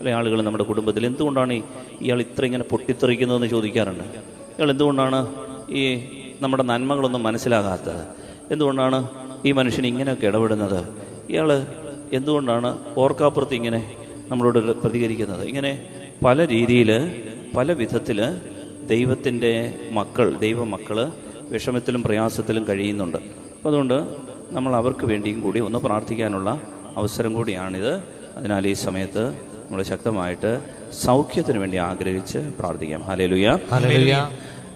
പല ആളുകളും നമ്മുടെ കുടുംബത്തിൽ എന്തുകൊണ്ടാണ് ഇയാൾ ഇത്ര ഇങ്ങനെ പൊട്ടിത്തെറിക്കുന്നതെന്ന് ചോദിക്കാറുണ്ട്? ഇയാൾ എന്തുകൊണ്ടാണ് ഈ നമ്മുടെ നന്മകളൊന്നും മനസ്സിലാകാത്തത്? എന്തുകൊണ്ടാണ് ഈ മനുഷ്യൻ ഇങ്ങനെയൊക്കെ ഇടപെടുന്നത്? ഇയാൾ എന്തുകൊണ്ടാണ് ഓർക്കാപ്പുറത്ത് ഇങ്ങനെ നമ്മളോട് പ്രതികരിക്കുന്നത്? ഇങ്ങനെ പല രീതിയിൽ പല വിധത്തിൽ ദൈവത്തിന്റെ മക്കൾ ദൈവമക്കൾ വിഷമത്തിലും പ്രയാസത്തിലും കഴിയുന്നുണ്ട്. അതുകൊണ്ട് നമ്മൾ അവർക്ക് വേണ്ടിയും കൂടി ഒന്ന് പ്രാർത്ഥിക്കാനുള്ള അവസരം കൂടിയാണിത്. അതിനാൽ ഈ സമയത്ത് നമ്മൾ ശക്തമായിട്ട് സൗഖ്യത്തിന് വേണ്ടി ആഗ്രഹിച്ച് പ്രാർത്ഥിക്കാം. ഹലേലുയ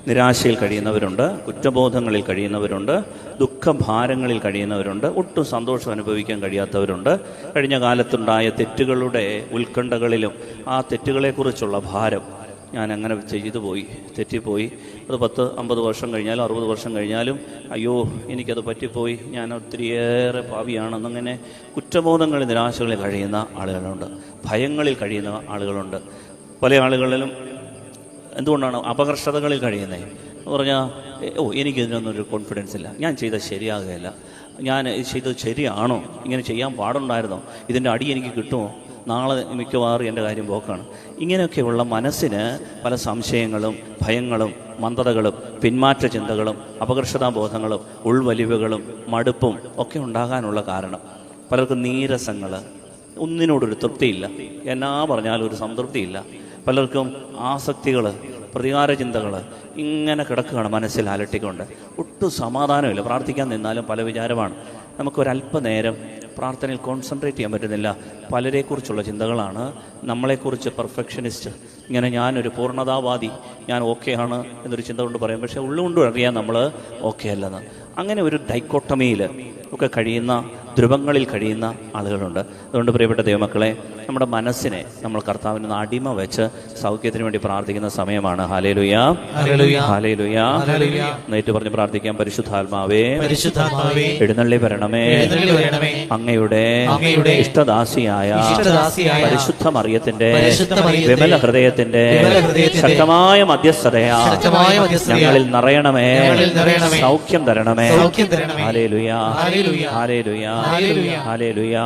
നിരാശയിൽ കഴിയുന്നവരുണ്ട് കുറ്റബോധങ്ങളിൽ കഴിയുന്നവരുണ്ട് ദുഃഖഭാരങ്ങളിൽ കഴിയുന്നവരുണ്ട് ഒട്ടും സന്തോഷം അനുഭവിക്കാൻ കഴിയാത്തവരുണ്ട്. കഴിഞ്ഞ കാലത്തുണ്ടായ തെറ്റുകളുടെ ഉത്കണ്ഠകളിലും ആ തെറ്റുകളെക്കുറിച്ചുള്ള ഭാരം ഞാൻ അങ്ങനെ ചെയ്തു പോയി തെറ്റിപ്പോയി. അത് പത്ത് അമ്പത് വർഷം കഴിഞ്ഞാലും അറുപത് വർഷം കഴിഞ്ഞാലും അയ്യോ എനിക്കത് പറ്റിപ്പോയി. ഞാൻ ഒത്തിരിയേറെ പാവിയാണെന്നങ്ങനെ കുറ്റബോധങ്ങളിൽ നിരാശകളിൽ കഴിയുന്ന ആളുകളുണ്ട്. ഭയങ്ങളിൽ കഴിയുന്ന ആളുകളുണ്ട്. പല ആളുകളിലും എന്തുകൊണ്ടാണ് അപകർഷതകളിൽ കഴിയുന്നത് എന്ന് പറഞ്ഞാൽ ഓ എനിക്ക് ഇതിനൊന്നും ഒരു കോൺഫിഡൻസ് ഇല്ല. ഞാൻ ചെയ്ത ശരിയാകുകയില്ല. ഞാൻ ചെയ്തത് ശരിയാണോ? ഇങ്ങനെ ചെയ്യാൻ പാടുണ്ടായിരുന്നോ? ഇതിന്റെ അടി എനിക്ക് കിട്ടുമോ? നാളെ മിക്കവാറും എന്റെ കാര്യം പോക്കാണ്. ഇങ്ങനെയൊക്കെയുള്ള മനസ്സിന് പല സംശയങ്ങളും ഭയങ്ങളും മന്ദതകളും പിന്മാറ്റ ചിന്തകളും അപകർഷതാബോധങ്ങളും ഉൾവലിവുകളും മടുപ്പും ഒക്കെ ഉണ്ടാകാനുള്ള കാരണം. പലർക്കും നീരസങ്ങൾ ഒന്നിനോടൊരു തൃപ്തിയില്ല. എന്നാ പറഞ്ഞാലും ഒരു സംതൃപ്തിയില്ല. പലർക്കും ആസക്തികൾ പ്രതികാര ചിന്തകൾ ഇങ്ങനെ കിടക്കുകയാണ് മനസ്സിൽ അലട്ടിക്കൊണ്ട്. ഒട്ടും സമാധാനമില്ല. പ്രാർത്ഥിക്കാൻ നിന്നാലും പല വിചാരമാണ്. നമുക്കൊരല്പനേരം പ്രാർത്ഥനയിൽ കോൺസെൻട്രേറ്റ് ചെയ്യാൻ പറ്റുന്നില്ല. പലരെക്കുറിച്ചുള്ള ചിന്തകളാണ്. നമ്മളെക്കുറിച്ച് പെർഫെക്ഷനിസ്റ്റ് ഇങ്ങനെ ഞാനൊരു പൂർണതാവാദി. ഞാൻ ഓക്കെ ആണ് എന്നൊരു ചിന്ത കൊണ്ട് പറയും. പക്ഷേ ഉള്ളുകൊണ്ടും അറിയാം നമ്മൾ ഓക്കെ അല്ലെന്ന്. അങ്ങനെ ഒരു ഡൈക്കോട്ടമിയിൽ ഒക്കെ കഴിയുന്ന ധ്രുവങ്ങളിൽ കഴിയുന്ന ആളുകളുണ്ട്. അതുകൊണ്ട് പ്രിയപ്പെട്ട ദൈവമക്കളെ നമ്മുടെ മനസ്സിനെ നമ്മൾ കർത്താവിന് അടിമ വെച്ച് സൗഖ്യത്തിന് വേണ്ടി പ്രാർത്ഥിക്കുന്ന സമയമാണ്. ഹാലേലുയ ഹാലേലുയ നേരിട്ട് പറഞ്ഞ് പ്രാർത്ഥിക്കാം. പരിശുദ്ധാത്മാവേ. എഴുന്നള്ളി വരണമേ. അങ്ങയുടെ ഇഷ്ടദാസിയായ പരിശുദ്ധ മറിയത്തിന്റെ വിമല ഹൃദയത്തിന്റെ ശക്തമായ മധ്യസ്ഥതയാ ഞങ്ങളിൽ നിറയണമേ. സൗഖ്യം തരണമേ. ഹാലേലുയ. Hallelujah hallelujah. ഹല്ലേലൂയ